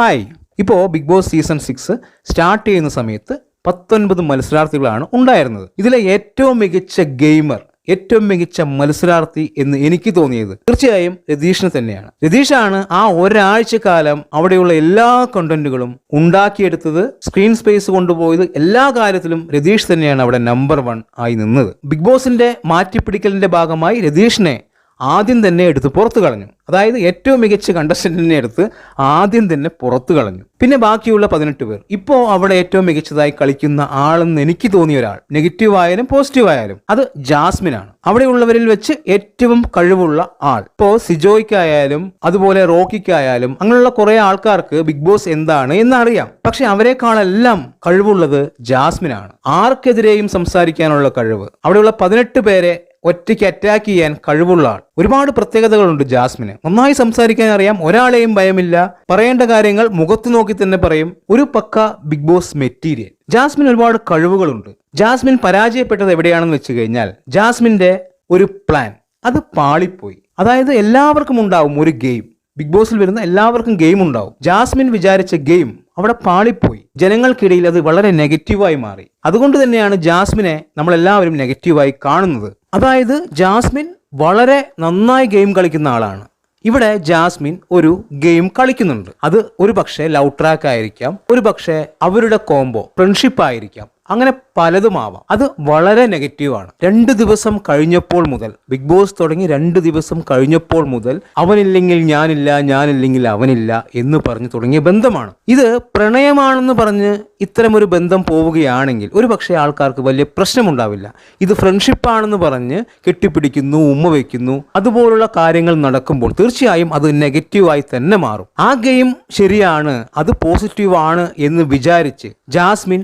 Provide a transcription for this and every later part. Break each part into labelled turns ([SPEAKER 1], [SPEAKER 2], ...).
[SPEAKER 1] Hi ഇപ്പോൾ Bigg Boss season six start ചെയ്യുന്ന സമയത്ത് പത്തൊൻപത് മത്സരാർത്ഥികളാണ് ഉണ്ടായിരുന്നത്. ഇതിലെ ഏറ്റവും മികച്ച ഗെയിമർ ഏറ്റവും മികച്ച മത്സരാർത്ഥി എന്ന് എനിക്ക് തോന്നിയത് തീർച്ചയായും രതീഷിന് തന്നെയാണ്. രതീഷാണ് ആ ഒരാഴ്ചക്കാലം അവിടെയുള്ള എല്ലാ കണ്ടന്റുകളും ഉണ്ടാക്കിയെടുത്തത് സ്ക്രീൻ സ്പേസ് കൊണ്ടുപോയത് എല്ലാ കാര്യത്തിലും രതീഷ് തന്നെയാണ് അവിടെ നമ്പർ വൺ ആയി നിന്നത്. ബിഗ് ബോസിന്റെ മാറ്റിപ്പിടിക്കലിന്റെ ഭാഗമായി രതീഷിനെ ആദ്യം തന്നെ എടുത്ത് പുറത്തു കളഞ്ഞു. അതായത് ഏറ്റവും മികച്ച കണ്ടസ്റ്റന്റിനെ എടുത്ത് ആദ്യം തന്നെ പുറത്തു കളഞ്ഞു. പിന്നെ ബാക്കിയുള്ള പതിനെട്ട് പേർ. ഇപ്പോൾ അവിടെ ഏറ്റവും മികച്ചതായി കളിക്കുന്ന ആളെന്ന് എനിക്ക് തോന്നിയ ഒരാൾ നെഗറ്റീവ് ആയാലും പോസിറ്റീവ് ആയാലും അത് ജാസ്മിനാണ് അവിടെയുള്ളവരിൽ വെച്ച് ഏറ്റവും കഴിവുള്ള ആൾ. ഇപ്പോൾ സിജോയ്ക്കായാലും അതുപോലെ റോക്കിക്കായാലും അങ്ങനെയുള്ള കുറെ ആൾക്കാർക്ക് ബിഗ് ബോസ് എന്താണ് എന്നറിയാം. പക്ഷെ അവരെക്കാളെല്ലാം കഴിവുള്ളത് ജാസ്മിനാണ്. ആർക്കെതിരെയും സംസാരിക്കാനുള്ള കഴിവ്. അവിടെയുള്ള പതിനെട്ട് പേരെ ഒറ്റയ്ക്ക് അറ്റാക്ക് ചെയ്യാൻ കഴിവുള്ള ആൾ. ഒരുപാട് പ്രത്യേകതകളുണ്ട് ജാസ്മിന്. നന്നായി സംസാരിക്കാൻ അറിയാം ഒരാളെയും ഭയമില്ല. പറയേണ്ട കാര്യങ്ങൾ മുഖത്ത് നോക്കി തന്നെ പറയും. ഒരു പക്ക ബിഗ് ബോസ് മെറ്റീരിയൽ ജാസ്മിൻ ഒരുപാട് കഴിവുകളുണ്ട്. ജാസ്മിൻ പരാജയപ്പെട്ടത് എവിടെയാണെന്ന് വെച്ച് കഴിഞ്ഞാൽ ജാസ്മിന്റെ ഒരു പ്ലാൻ അത് പാളിപ്പോയി. അതായത് എല്ലാവർക്കും ഉണ്ടാവും ഒരു ഗെയിം ബിഗ് ബോസിൽ വരുന്ന എല്ലാവർക്കും ഗെയിം ഉണ്ടാവും. ജാസ്മിൻ വിചാരിച്ച ഗെയിം അവിടെ പാളിപ്പോയി. ജനങ്ങൾക്കിടയിൽ അത് വളരെ നെഗറ്റീവായി മാറി. അതുകൊണ്ട് തന്നെയാണ് ജാസ്മിനെ നമ്മളെല്ലാവരും നെഗറ്റീവായി കാണുന്നത്. അതായത് ജാസ്മിൻ വളരെ നന്നായി ഗെയിം കളിക്കുന്ന ആളാണ്. ഇവിടെ ജാസ്മിൻ ഒരു ഗെയിം കളിക്കുന്നുണ്ട്. അത് ഒരു പക്ഷേ ലവ് ട്രാക്ക് ആയിരിക്കാം. ഒരു പക്ഷേ അവരുടെ കോംബോ ഫ്രണ്ട്ഷിപ്പ് ആയിരിക്കാം. അങ്ങനെ പലതുമാവാം അത് വളരെ നെഗറ്റീവാണ് രണ്ട് ദിവസം കഴിഞ്ഞപ്പോൾ മുതൽ ബിഗ് ബോസ് തുടങ്ങി രണ്ട് ദിവസം കഴിഞ്ഞപ്പോൾ മുതൽ അവനില്ലെങ്കിൽ ഞാനില്ല ഞാനില്ലെങ്കിൽ അവനില്ല എന്ന് പറഞ്ഞു തുടങ്ങിയ ബന്ധമാണ്. ഇത് പ്രണയമാണെന്ന് പറഞ്ഞ് ഇത്തരമൊരു ബന്ധം പോവുകയാണെങ്കിൽ ഒരു പക്ഷേ ആൾക്കാർക്ക് വലിയ പ്രശ്നമുണ്ടാവില്ല. ഇത് ഫ്രണ്ട്ഷിപ്പാണെന്ന് പറഞ്ഞ് കെട്ടിപ്പിടിക്കുന്നു ഉമ്മ വയ്ക്കുന്നു അതുപോലുള്ള കാര്യങ്ങൾ നടക്കുമ്പോൾ തീർച്ചയായും അത് നെഗറ്റീവായി തന്നെ മാറും. ആ ഗെയിം ശരിയാണ് അത് പോസിറ്റീവാണ് എന്ന് വിചാരിച്ച് ജാസ്മിൻ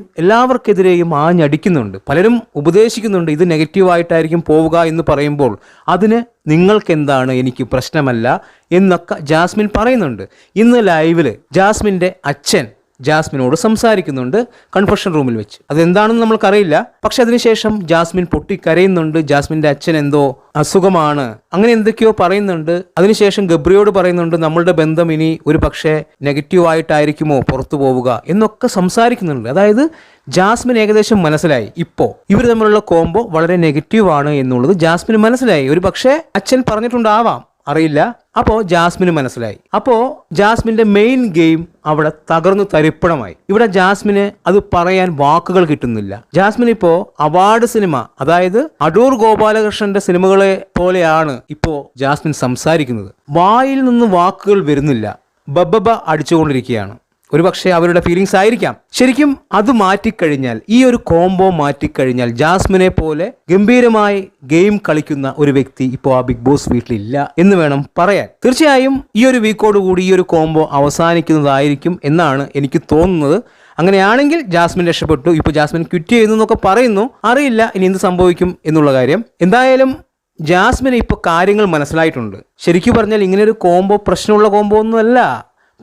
[SPEAKER 1] എല്ലാവർക്കെതിരെയും ആഞ്ഞടിക്കുന്നുണ്ട്. പലരും ഉപദേശിക്കുന്നുണ്ട് ഇത് നെഗറ്റീവായിട്ടായിരിക്കും പോവുക എന്ന് പറയുമ്പോൾ അതിന് നിങ്ങൾക്കെന്താണ് എനിക്ക് പ്രശ്നമല്ല എന്നൊക്കെ ജാസ്മിൻ പറയുന്നുണ്ട്. ഇന്ന് ലൈവിൽ ജാസ്മിന്റെ അച്ഛൻ ജാസ്മിനോട് സംസാരിക്കുന്നുണ്ട് കൺഫെഷൻ റൂമിൽ വെച്ച്. അതെന്താണെന്ന് നമ്മൾക്കറിയില്ല. പക്ഷെ അതിനുശേഷം ജാസ്മിൻ പൊട്ടിക്കരയുന്നുണ്ട്. ജാസ്മിന്റെ അച്ഛൻ എന്തോ അസുഖമാണ്. അങ്ങനെ എന്തൊക്കെയോ പറയുന്നുണ്ട്. അതിനുശേഷം ഗബ്രിയോട് പറയുന്നുണ്ട് നമ്മളുടെ ബന്ധം ഇനി ഒരു പക്ഷേ നെഗറ്റീവ് ആയിട്ടായിരിക്കുമോ? പുറത്തു പോവുക. എന്നൊക്കെ സംസാരിക്കുന്നുണ്ട്. അതായത് ജാസ്മിൻ ഏകദേശം മനസ്സിലായി. ഇപ്പോ ഇവർ തമ്മിലുള്ള കോംബോ വളരെ നെഗറ്റീവ് ആണ് എന്നുള്ളത് ജാസ്മിന് മനസ്സിലായി. ഒരു പക്ഷേ അച്ഛൻ പറഞ്ഞിട്ടുണ്ടാവാം. അറിയില്ല. അപ്പോ ജാസ്മിന് മനസ്സിലായി. അപ്പോ ജാസ്മിന്റെ മെയിൻ ഗെയിം അവിടെ തകർന്നു തരിപ്പണമായി. ഇവിടെ ജാസ്മിന് അത് പറയാൻ വാക്കുകൾ കിട്ടുന്നില്ല. ജാസ്മിൻ ഇപ്പോ അവാർഡ് സിനിമ അതായത് അടൂർ ഗോപാലകൃഷ്ണന്റെ സിനിമകളെ പോലെയാണ് ഇപ്പോ ജാസ്മിൻ സംസാരിക്കുന്നത്. വായിൽ നിന്ന് വാക്കുകൾ വരുന്നില്ല. ബബ്ബബ അടിച്ചുകൊണ്ടിരിക്കുകയാണ്. ഒരുപക്ഷെ അവരുടെ ഫീലിങ്സ് ആയിരിക്കാം. ശരിക്കും അത് മാറ്റിക്കഴിഞ്ഞാൽ ഈ ഒരു കോംബോ മാറ്റിക്കഴിഞ്ഞാൽ ജാസ്മിനെ പോലെ ഗംഭീരമായി ഗെയിം കളിക്കുന്ന ഒരു വ്യക്തി ഇപ്പോൾ ആ ബിഗ് ബോസ് വീട്ടിലില്ല എന്ന് വേണം പറയാൻ. തീർച്ചയായും ഈ ഒരു വീക്കോട് കൂടി ഈ ഒരു കോംബോ അവസാനിക്കുന്നതായിരിക്കും എന്നാണ് എനിക്ക് തോന്നുന്നത്. അങ്ങനെയാണെങ്കിൽ ജാസ്മിൻ രക്ഷപ്പെട്ടു. ഇപ്പോൾ ജാസ്മിൻ ക്വിറ്റ് ചെയ്യുന്നു എന്നൊക്കെ പറയുന്നു. അറിയില്ല ഇനി എന്ത് സംഭവിക്കും എന്നുള്ള കാര്യം. എന്തായാലും ജാസ്മിന് ഇപ്പോൾ കാര്യങ്ങൾ മനസ്സിലായിട്ടുണ്ട്. ശരിക്കും പറഞ്ഞാൽ ഇങ്ങനെ ഒരു കോംബോ പ്രശ്നമുള്ള കോംബോ ഒന്നുമല്ല.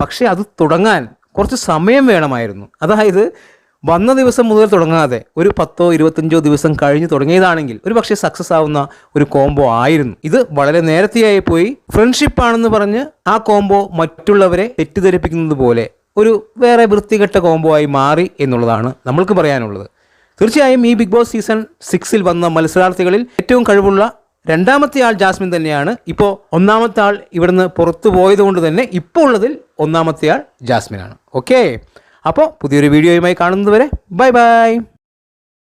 [SPEAKER 1] പക്ഷേ അത് തുടങ്ങാൻ കുറച്ച് സമയം വേണമായിരുന്നു. അതായത് വന്ന ദിവസം മുതൽ തുടങ്ങാതെ ഒരു പത്തോ ഇരുപത്തഞ്ചോ ദിവസം കഴിഞ്ഞ് തുടങ്ങിയതാണെങ്കിൽ ഒരു പക്ഷേ സക്സസ് ആവുന്ന ഒരു കോംബോ ആയിരുന്നു. ഇത് വളരെ നേരത്തെയായി പോയി. ഫ്രണ്ട്ഷിപ്പ് ആണെന്ന് പറഞ്ഞ് ആ കോംബോ മറ്റുള്ളവരെ തെറ്റിദ്ധരിപ്പിക്കുന്നത് പോലെ ഒരു വേറെ വൃത്തികെട്ട കോംബോ ആയി മാറി എന്നുള്ളതാണ് നമ്മൾക്ക് പറയാനുള്ളത്. തീർച്ചയായും ഈ ബിഗ് ബോസ് സീസൺ സിക്സിൽ വന്ന മത്സരാർത്ഥികളിൽ ഏറ്റവും കഴിവുള്ള രണ്ടാമത്തെ ആൾ ജാസ്മിൻ തന്നെയാണ്. ഇപ്പോൾ ഒന്നാമത്തെ ആൾ ഇവിടുന്ന് പുറത്തു പോയത് കൊണ്ട് തന്നെ ഇപ്പോൾ ഉള്ളതിൽ ഒന്നാമത്തെ ആൾ ജാസ്മിനാണ്. ഓക്കേ. അപ്പോൾ പുതിയൊരു വീഡിയോയുമായി കാണുന്നത് വരെ ബൈ ബൈ.